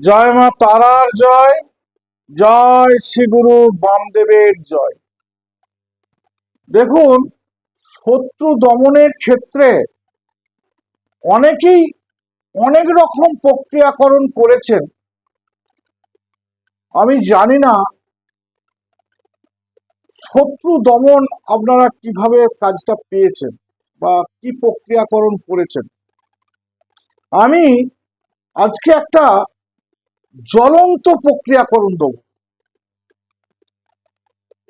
জয় মা তারার জয় জয় শ্রী গুরু বামদেবের জয়। দেখুন, শত্রু দমনের ক্ষেত্রে অনেকেই অনেক রকম প্রক্রিয়াকরণ করেছেন। আমি জানি না শত্রু দমন আপনারা কীভাবে কাজটা পেয়েছেন বা কি প্রক্রিয়াকরণ করেছেন। আমি আজকে একটা জ্বলন্ত প্রক্রিয়াকরণ দেব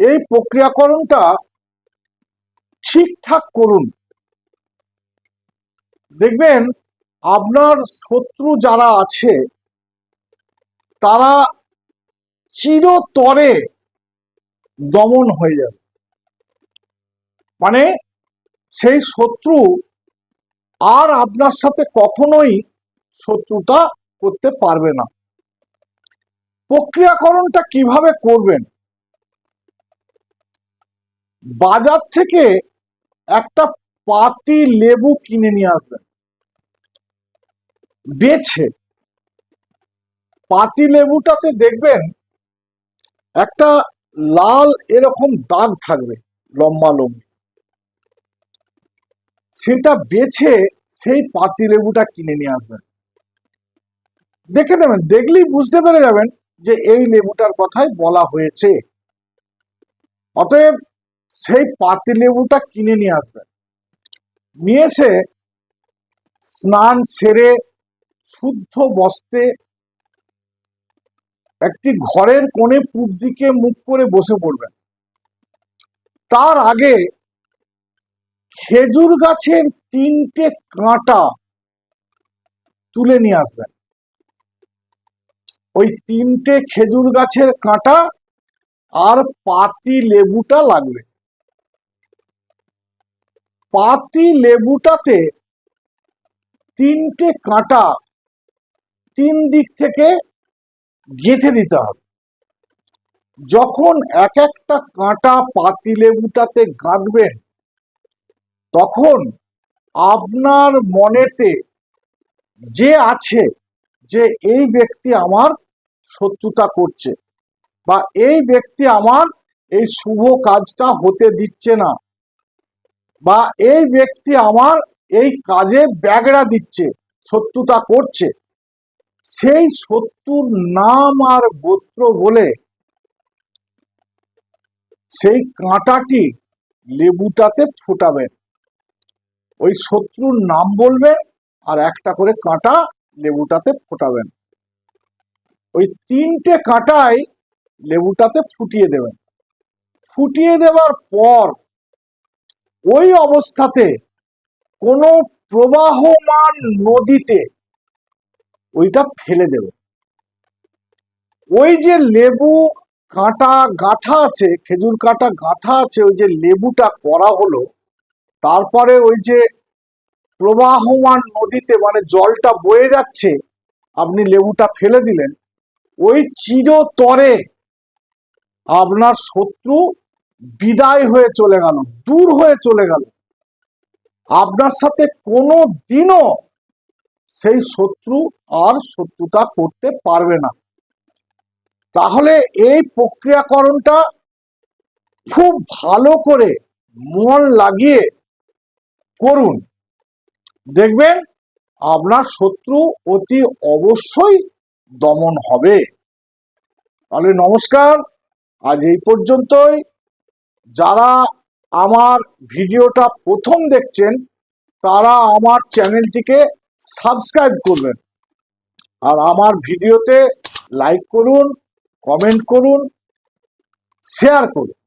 এই প্রক্রিয়াকরণটা ঠিকঠাক করুন। দেখবেন, আপনার শত্রু যারা আছে, তারা চিরতরে দমন হয়ে যাবে। মানে সেই শত্রু আর আপনার সাথে কখনোই শত্রুতা করতে পারবে না। প্রক্রিয়াকরণটা কীভাবে করবেন? বাজার থেকে একটা পাতি লেবু কিনে নিয়ে আসবেন বেছে। পাতি লেবুটাতে দেখবেন একটা লাল এরকম দাগ থাকবে লম্বা লম্বি। সেটা বেছে সেই পাতি লেবুটা কিনে নিয়ে আসবেন। দেখে নেবেন, দেখলেই বুঝতে পেরে যাবেন যে এই লেবুটার কথাই বলা হয়েছে। অতএব সেই পাতি লেবুটা কিনে নিয়ে আসবেন নিয়ে এসে স্নান সেরে শুদ্ধ বস্ত্রে একটি ঘরের কোণে পূব দিকে মুখ করে বসে পড়বেন। তার আগে খেজুর গাছের তিনটে কাঁটা তুলে নিয়ে আসবেন। ওই তিনটে খেজুর গাছের কাঁটা আর পাতি লেবুটা লাগবে। পাতি লেবুটাতে তিনটে কাঁটা তিন দিক থেকে গেঁথে দিতে হবে। যখন এক একটা কাঁটা পাতি লেবুটাতে গাঁথবেন তখন আপনার মনেতে যে আছে যে এই ব্যক্তি আমার শত্রুতা করছে বা এই ব্যক্তি আমার এই শুভ কাজটা হতে দিচ্ছে না বা এই ব্যক্তি আমার এই কাজে ব্যাগড়া দিচ্ছে, শত্রুতা করছে। সেই শত্রুর নাম আর গোত্র বলে সেই কাঁটাটি লেবুটাতে ফোটাবেন ওই শত্রুর নাম বলবে আর একটা করে কাঁটা লেবুটাতে ফোটাবেন। ওই তিনটে কাঁটাই লেবুটাতে ফুটিয়ে দেবেন। ফুটিয়ে দেওয়ার পর ওই অবস্থাতে কোনো প্রবাহমান নদীতে ওইটা ফেলে দেবে ওই যে লেবু কাঁটা গাঁথা আছে, খেজুর কাঁটা গাঁথা আছে, ওই যে লেবুটা করা হলো, তারপরে ওই যে প্রবাহমান নদীতে মানে জলটা বয়ে যাচ্ছে, আপনি লেবুটা ফেলে দিলেন, ওই চিরতরে আপনার শত্রু বিদায় হয়ে চলে গেল, দূর হয়ে চলে গেল। আপনার সাথে কোনো দিনও সেই শত্রু আর শত্রুতা করতে পারবে না। তাহলে এই প্রক্রিয়াকরণটা খুব ভালো করে মন লাগিয়ে করুন। দেখবেন, আপনার শত্রু অতি অবশ্যই দমন হবে। তাহলে নমস্কার, আজ এই পর্যন্তই। যারা আমার ভিডিওটা প্রথম দেখছেন, তারা আমার চ্যানেলটিকে সাবস্ক্রাইব করবেন। আর আমার ভিডিওতে লাইক করুন, কমেন্ট করুন, শেয়ার করুন।